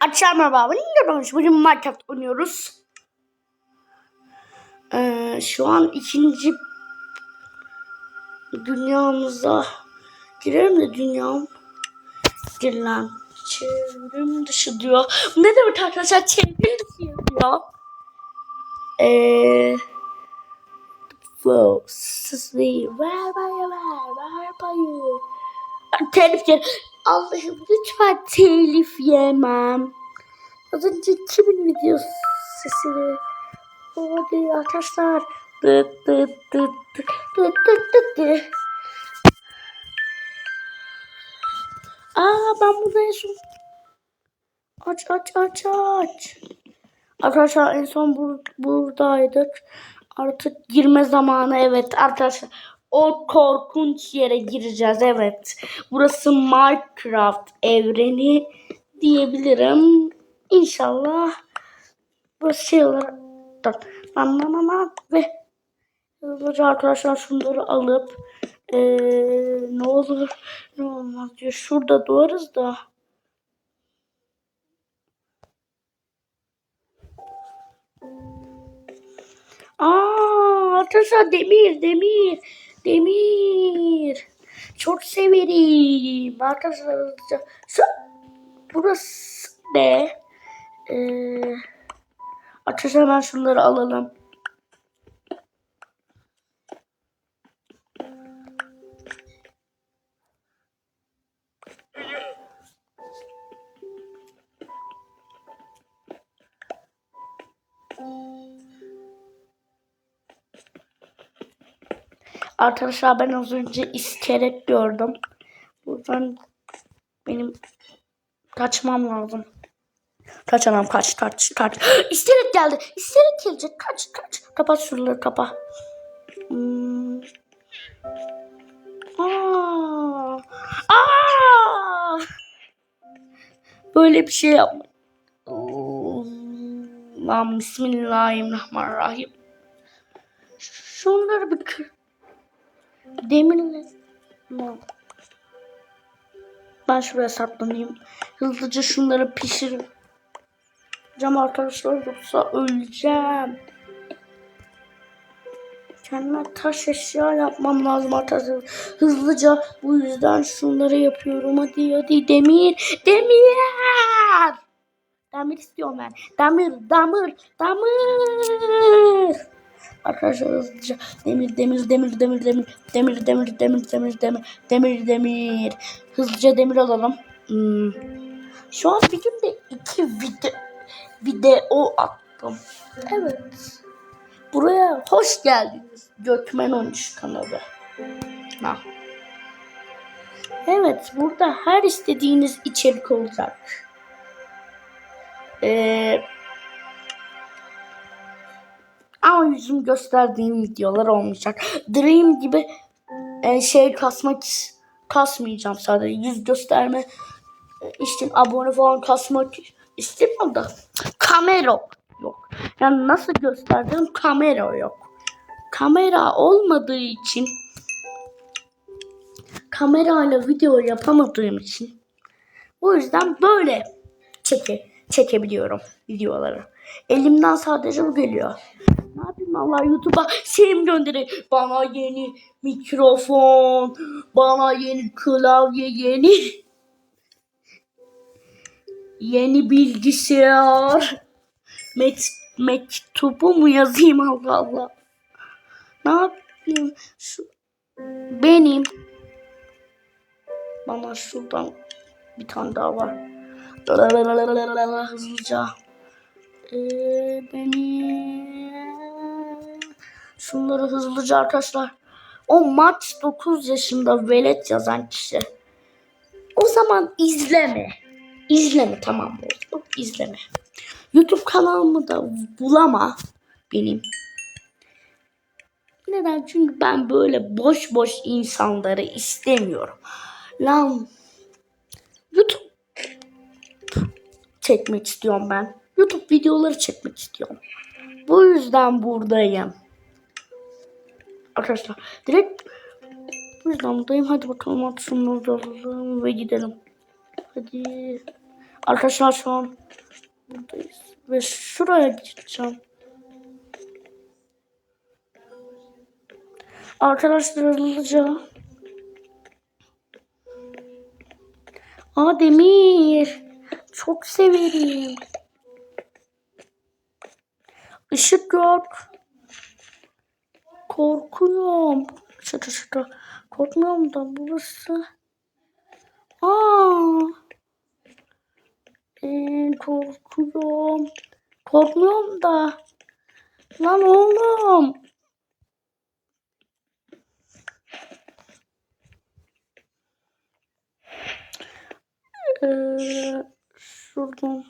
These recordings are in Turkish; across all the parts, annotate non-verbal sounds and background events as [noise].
Açar merhaba. Bugün Minecraft oynuyoruz. Ee, şu an ikinci dünyamıza girelim de dünyam girilen çevrim dışı diyor. Ne demek arkadaşlar? Çevrim dışı yazıyor. Eee Wow, sızlı. Ver bana ver, ver bana. Telif yer. Allah'ım lütfen telif yemem. Az önce kimin videosu sesini? Hadi arkadaşlar. Dıt dıt dıt dıt dıt dıt dıt dıt. Aa ben burada en son... Aç aç aç aç. Arkadaşlar en son bur buradaydık. Artık girme zamanı evet arkadaşlar. O korkunç yere gireceğiz evet. Burası Minecraft evreni diyebilirim. İnşallah bu şey lan lan ve hızlıca arkadaşlar şunları alıp ee, ne olur ne olmaz diyor. Şurada doğarız da. Aa, arkadaşlar demir, demir, demir. Çok severim. Arkadaşlar burası ne? Ee, arkadaşlar hemen şunları alalım. Arkadaşlar ben az önce iskelet gördüm. Buradan benim kaçmam lazım. Kaç anam kaç kaç kaç. [gasps] İskelet geldi. İskelet gelecek. Kaç kaç. Kapat şuraları kapa. Hmm. Aa. Aa. Böyle bir şey yapma. Lan bismillahirrahmanirrahim. Şunları bir kır. Demirle. No. Ben şuraya saklanayım. Hızlıca şunları pişir. Cam arkadaşlar yoksa öleceğim. Kendime taş eşya yapmam lazım arkadaşlar. Hızlıca bu yüzden şunları yapıyorum. Hadi hadi demir. Demir. Demir istiyorum ben. Demir, demir, demir. Arkadaşlar hızlıca demir demir demir demir demir demir demir demir demir demir demir demir hızlıca demir alalım. Hmm. Şu an bir günde iki video video attım. Evet. Buraya hoş geldiniz. Gökmen 13 kanalı. Ha. Evet burada her istediğiniz içerik olacak. Eee ama yüzüm gösterdiğim videolar olmayacak. Dream gibi e, şey kasmak kasmayacağım sadece. Yüz gösterme e, için abone falan kasmak istemiyorum da kamera yok. Yani nasıl gösterdiğim kamera yok. Kamera olmadığı için kamerayla video yapamadığım için o yüzden böyle çeke, çekebiliyorum videoları. Elimden sadece bu geliyor. Allah YouTube'a şeyim gönderir. Bana yeni mikrofon, bana yeni klavye, yeni yeni bilgisayar. Met, mektubu mu yazayım Allah Allah. Ne yapayım? Şu, benim bana şuradan bir tane daha var. Hızlıca. Ee, beni şunları hızlıca arkadaşlar. O maç 9 yaşında velet yazan kişi. O zaman izleme. İzleme tamam mı? İzleme. YouTube kanalımı da bulama benim. Neden? Çünkü ben böyle boş boş insanları istemiyorum. Lan YouTube çekmek istiyorum ben. YouTube videoları çekmek istiyorum. Bu yüzden buradayım. Arkadaşlar direkt buradayım. Hadi bakalım at şunları da alalım ve gidelim. Hadi. Arkadaşlar şu an Buradayız. Ve şuraya gideceğim. Arkadaşlar hızlıca. Aa demir. Çok severim. Işık yok. Korkuyorum. Şurada şurada. Korkmuyorum da burası. Aa. Ee, korkuyorum. Korkmuyorum da. Lan oğlum. Ee, şuradan.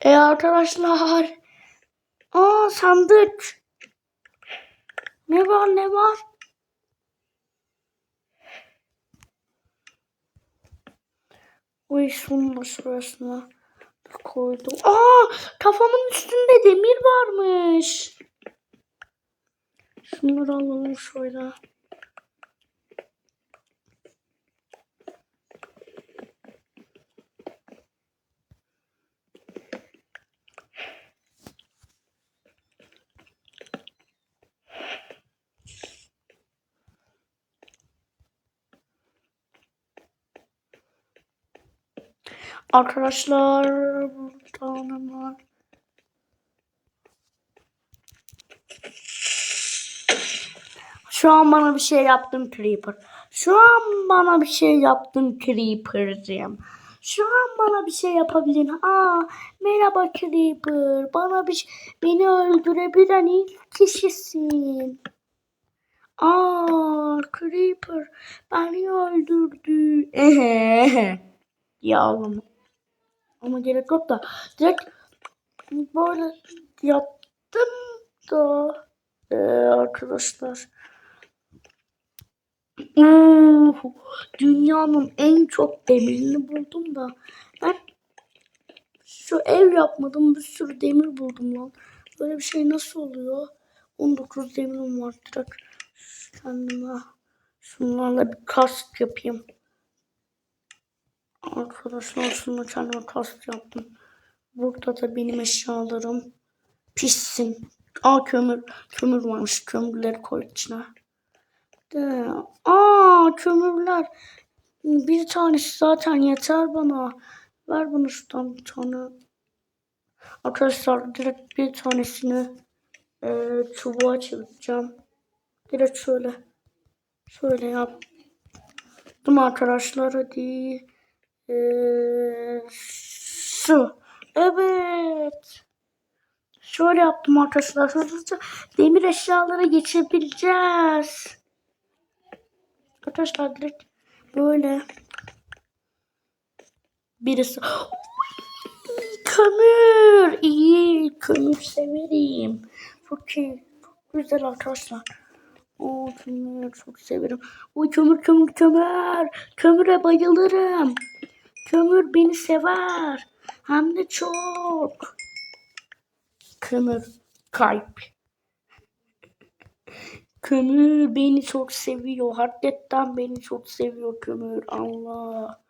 E arkadaşlar. Aa sandık. Ne var ne var? Uy da şurasına koydum. Aa kafamın üstünde demir varmış. Şunları alalım şöyle. Arkadaşlar burada ne var? Şu an bana bir şey yaptın Creeper. Şu an bana bir şey yaptın Creeper'cığım. Şu an bana bir şey yapabilirsin. Aa, merhaba Creeper. Bana bir şey- beni öldürebilen ilk kişisin. Aa, Creeper beni öldürdü. Ehe. [laughs] Ya oğlum. Ama gerek yok da direkt böyle yaptım da ee, arkadaşlar. Oo, dünyanın en çok demirini buldum da ben şu ev yapmadım bir sürü demir buldum lan. Böyle bir şey nasıl oluyor? 19 demirim var direkt kendime şunlarla bir kask yapayım. Arkadaşlar şunu kendime kask yaptım. Burada da benim eşyalarım pissin. Aa kömür. Kömür varmış. Kömürleri koy içine. De. Aa kömürler. Bir tanesi zaten yeter bana. Ver bana şuradan bir tane. Arkadaşlar direkt bir tanesini e, çubuğa çevireceğim. Direkt şöyle. Şöyle yaptım arkadaşlar. Hadi. Ee, şu. Evet. Şöyle yaptım arkadaşlar. Hızlıca demir eşyalara geçebileceğiz. Arkadaşlar direkt böyle birisi kömür iyi kömür severim çok iyi çok güzel arkadaşlar o kömür çok severim o kömür kömür kömür kömüre bayılırım kömür beni sever hem de çok kömür kalp Kömür beni çok seviyor. Hakikaten beni çok seviyor kömür. Allah.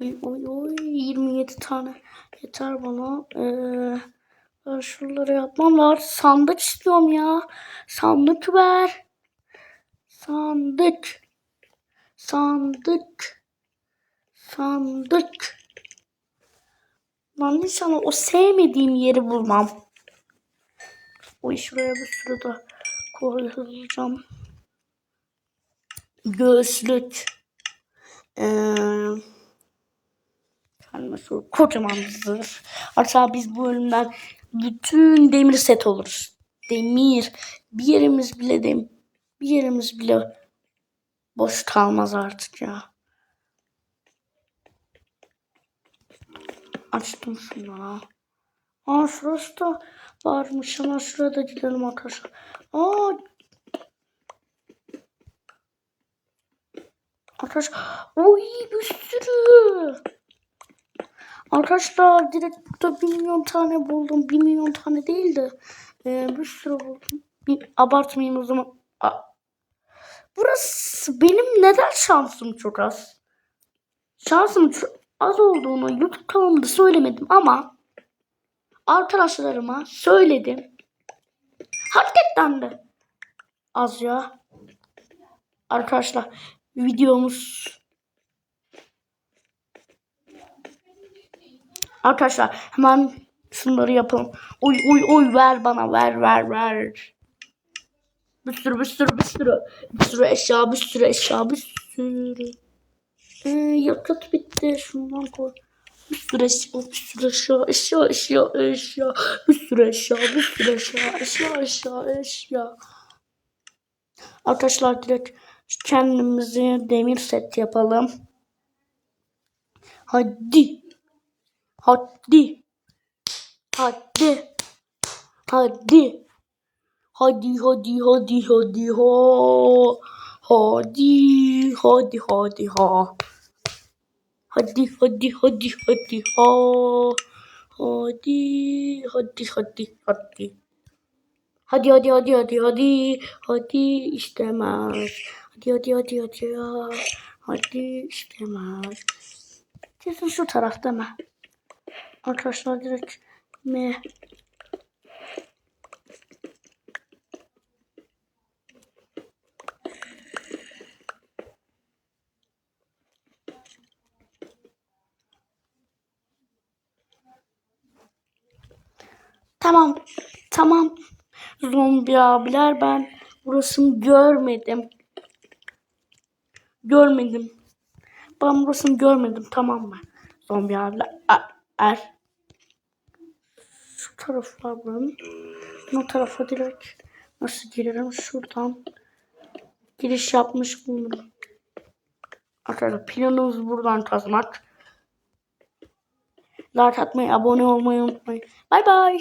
Oy oy oy 27 tane yeter bana. Ee, şuraları yapmam lazım. Sandık istiyorum ya. Sandık ver. Sandık. Sandık. Sandık. Lan inşallah o sevmediğim yeri bulmam. Oy şuraya bir sürü de koyacağım. Göğüslük. Ee, şu kocaman zırh. Hatta biz bu bölümden bütün demir set oluruz. Demir. Bir yerimiz bile dem bir yerimiz bile boş kalmaz artık ya. Açtım şunu. Aa şurası da varmış ama şurada gidelim arkadaşlar. Aa Arkadaşlar oy bir sürü. Arkadaşlar direkt burada bir milyon tane buldum. Bir milyon tane değil de Ee, bir sürü buldum. Bir abartmayayım o zaman. Aa. Burası benim neden şansım çok az? Şansım çok az olduğunu YouTube kanalımda söylemedim ama arkadaşlarıma söyledim. Hakikaten de az ya. Arkadaşlar videomuz Arkadaşlar hemen şunları yapalım. Oy oy oy ver bana ver ver ver. Bir sürü bir sürü bir sürü. Bir sürü eşya bir sürü eşya bir sürü. Ee, yakıt bitti. Şundan koy. Bir sürü eşya bir sürü eşya eşya eşya eşya. Bir sürü eşya bir sürü eşya eşya eşya eşya. Arkadaşlar direkt kendimize demir set yapalım. Hadi. Hadi. Hadi. Hadi. Hadi hadi hadi hadi ha. Hadi hadi hadi ha. Hadi hadi hadi hadi ha. Hadi hadi hadi hadi. Hadi hadi hadi hadi hadi hadi istemez. Hadi hadi hadi hadi. Hadi istemez. Kesin şu tarafta mı? Arkadaşlar direkt mi? Tamam. Tamam. Zombi abiler ben burasını görmedim. Görmedim. Ben burasını görmedim tamam mı? Zombi abiler. Er. Şu taraflar buranın. Bu tarafa direkt nasıl girerim? Şuradan giriş yapmış bulunurum. Arkadaşlar planımız buradan kazmak. Like atmayı, abone olmayı unutmayın. Bay bay.